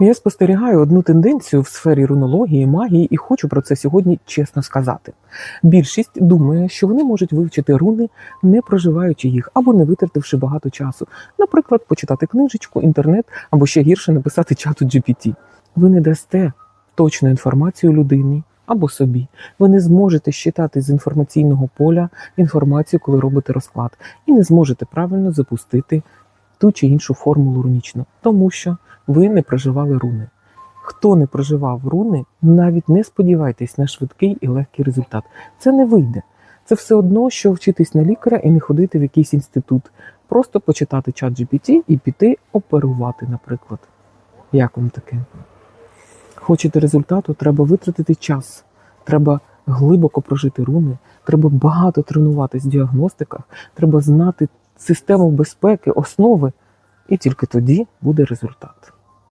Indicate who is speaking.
Speaker 1: Я спостерігаю одну тенденцію в сфері рунології, магії і хочу про це сьогодні чесно сказати. Більшість думає, що вони можуть вивчити руни, не проживаючи їх або не витративши багато часу. Наприклад, почитати книжечку, інтернет або ще гірше написати чату GPT. Ви не дасте точну інформацію людині або собі. Ви не зможете щитати з інформаційного поля інформацію, коли робите розклад, і не зможете правильно запустити ту чи іншу формулу рунічну, тому що ви не проживали руни. Хто не проживав руни, навіть не сподівайтесь на швидкий і легкий результат. Це не вийде. Це все одно, що вчитись на лікаря і не ходити в якийсь інститут, просто почитати чат GPT і піти оперувати, наприклад. Як вам таке? Хочете результату, треба витратити час, треба глибоко прожити руни, треба багато тренуватись в діагностиках, треба знати систему безпеки, основи, і тільки тоді буде результат.